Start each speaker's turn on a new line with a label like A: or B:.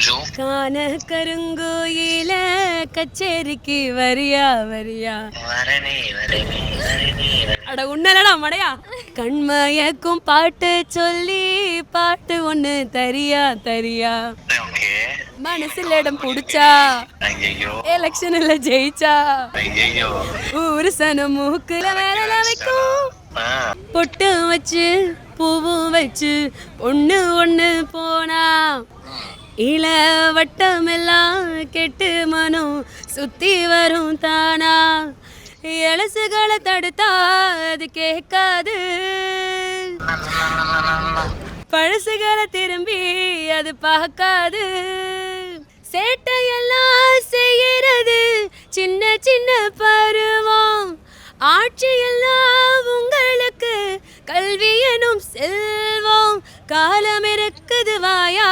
A: bonjour.
B: கான கருங்கோயில கச்சேரிக்கு வரியா வரியா?
A: வரனே வரனே வரனே
B: அட உன்னலடா மடையா? கண்மயக்கும் பாட்டு சொல்லி பாட்டு ஒண்ணு தரியா தரியா? மனசுல இடம் புடிச்சா? எலெக்ஷன்ல ஜெயிச்சா? ஊரு சனம் மூக்குல வேலை வைக்கும் பொட்டு வச்சு பூவும் வச்சு ஒண்ணு ஒண்ணு போனா? இள வட்டமெல்லாம் கெட்டு மனம் சுத்தி வரும் தானா? எலசுகளை தடுத்தா அது கேட்காது. பழசுகளை திரும்பி அது பார்க்காது. சேட்டையெல்லாம் செய்யறது சின்ன சின்ன பருவம். ஆட்சியெல்லாம் உங்களுக்கு கல்வி எனும் செல்வம். காலம் இருக்குது வாயா